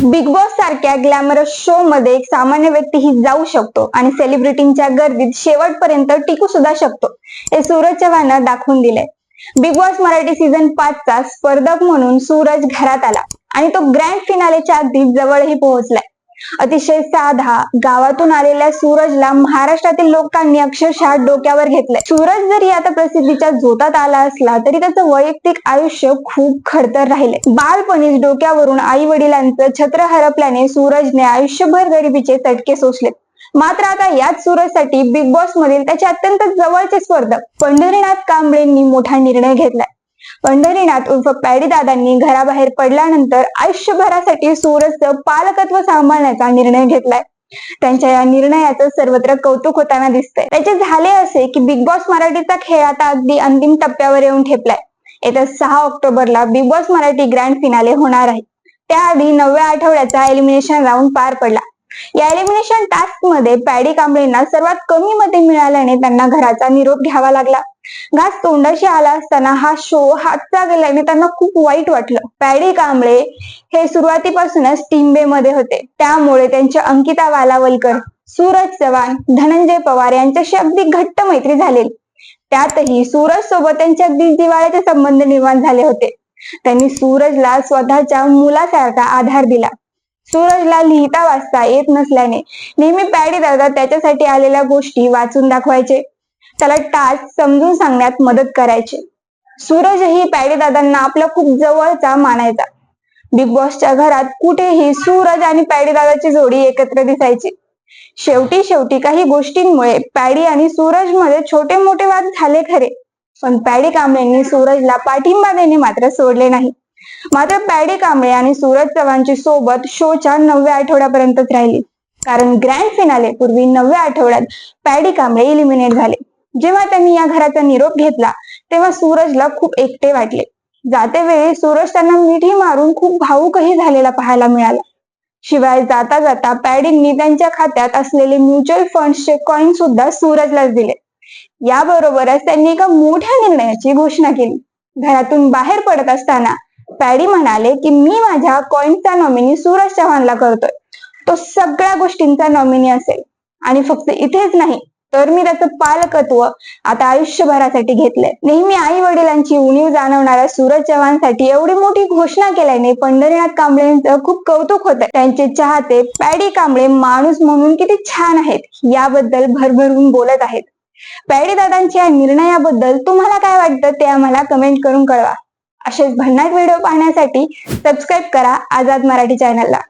Big Boss सारख्या glamorous show मध्ये एक सामान्य व्यक्ती ही जाऊ शकतो आणि सेलिब्रिटींच्या गर्दीत शेवटपर्यंत टिकू सुद्धा शकतो. हे सूरज चव्हाण दाखवून दिलंय. बिग बॉस मराठी सीझन पाचचा स्पर्धक म्हणून सूरज घरात आला आणि तो ग्रँड फिनालेच्या अगदी जवळही पोहोचलाय. अतिशय साधा गावातून आलेल्या सूरजला महाराष्ट्रातील लोकांनी अक्षरशः डोक्यावर घेतलंय. सूरज जरी आता प्रसिद्धीच्या झोतात आला असला तरी त्याचं वैयक्तिक आयुष्य खूप खडतर राहिले बालपणीच डोक्यावरून आई वडिलांचं छत्र हरपल्याने सूरजने आयुष्यभर गरिबीचे चटके सोसले मात्र आता याच सूरजसाठी बिग बॉस मधील त्याचे अत्यंत जवळचे स्पर्धक पंढरीनाथ कांबळेंनी मोठा निर्णय घेतलाय. पंढरीनाथ उर्फ पॅडी दादांनी घराबाहेर पडल्यानंतर आयुष्यभरासाठी सूरजचं पालकत्व सांभाळण्याचा निर्णय घेतलाय. त्यांच्या या निर्णयाचं सर्वत्र कौतुक होताना दिसतंय. त्याचे झाले असे की बिग बॉस मराठीचा खेळ आता अगदी अंतिम टप्प्यावर येऊन ठेपलाय. येत्या सहा ऑक्टोबरला Bigg Boss Marathi grand finale होणार आहे. त्याआधी नवव्या आठवड्याचा एलिमिनेशन राऊंड पार पडला. या एलिमिनेशन टास्कमध्ये पॅडी कांबळेंना सर्वात कमी मते मिळाल्याने त्यांना घराचा निरोप घ्यावा लागला. घास तोंडाशी आला असताना हा शो हातचा गेल्याने त्यांना खूप वाईट वाटलं. पॅडी कांबळे हे सुरुवातीपासूनच टीममध्ये होते. त्यामुळे त्यांच्या अंकिता वालावलकर सूरज चव्हाण धनंजय पवार यांच्याशी अगदी घट्ट मैत्री झालेली त्यातही सूरज सोबत त्यांचे अगदी दिवाळ्याचे संबंध निर्माण झाले होते. त्यांनी सूरजला स्वतःच्या मुलासारखा आधार दिला. सूरजला लिहिता वाचता येत नसल्याने नेहमी पॅडी दादा त्याच्यासाठी आलेल्या गोष्टी वाचून दाखवायचे. त्याला टास्क समजून सांगण्यात मदत करायचे. सूरजही पॅडेदादांना आपला खूप जवळचा मानायचा. बिग बॉसच्या घरात कुठेही सूरज आणि पॅडीदादाची जोडी एकत्र दिसायची. शेवटी शेवटी काही गोष्टींमुळे पॅडी आणि सूरजमध्ये छोटे मोठे वाद झाले खरे. पण पॅडी कांबळेंनी सूरजला पाठिंबा देणे मात्र सोडले नाही. मात्र पॅडी कांबळे आणि सूरज चव्हाणची सोबत शोच्या नवव्या आठवड्यापर्यंतच राहिली. कारण ग्रँड फिनाले पूर्वी नवव्या आठवड्यात पॅडी कांबळे इलिमिनेट झाले. जेव्हा त्यांनी या घराचा निरोप घेतला तेव्हा सूरजला खूप एकटे वाटले. जाते वेळी सूरज त्यांना मिठी मारून खूप भाऊकही झालेला पाहायला मिळाला. शिवाय जाता जाता पॅडींनी त्यांच्या खात्यात असलेले म्युच्युअल फंडचे कॉइन सुद्धा सूरजलाच दिले. याबरोबरच त्यांनी एका मोठ्या निर्णयाची घोषणा केली. घरातून बाहेर पडत असताना पॅडी म्हणाले की मी माझ्या कॉइनचा नॉमिनी सूरज चव्हाणला करतोय. तो सगळ्या गोष्टींचा नॉमिनी असेल. आणि फक्त इथेच नाही तर मी त्याचं पालकत्व आता आयुष्यभरासाठी घेतलंय. नेहमी आई वडिलांची उणीव जाणवणाऱ्या सूरज चव्हाणसाठी एवढी मोठी घोषणा केल्याने पंढरीनाथ कांबळेंचं खूप कौतुक होत. त्यांचे चाहते पॅडी कांबळे माणूस म्हणून किती छान आहेत याबद्दल भरभरून बोलत आहेत. पॅडी दादांच्या या निर्णयाबद्दल तुम्हाला काय वाटतं ते आम्हाला कमेंट करून कळवा. असेच भन्नाट व्हिडिओ पाहण्यासाठी सबस्क्राईब करा आझाद मराठी चॅनलला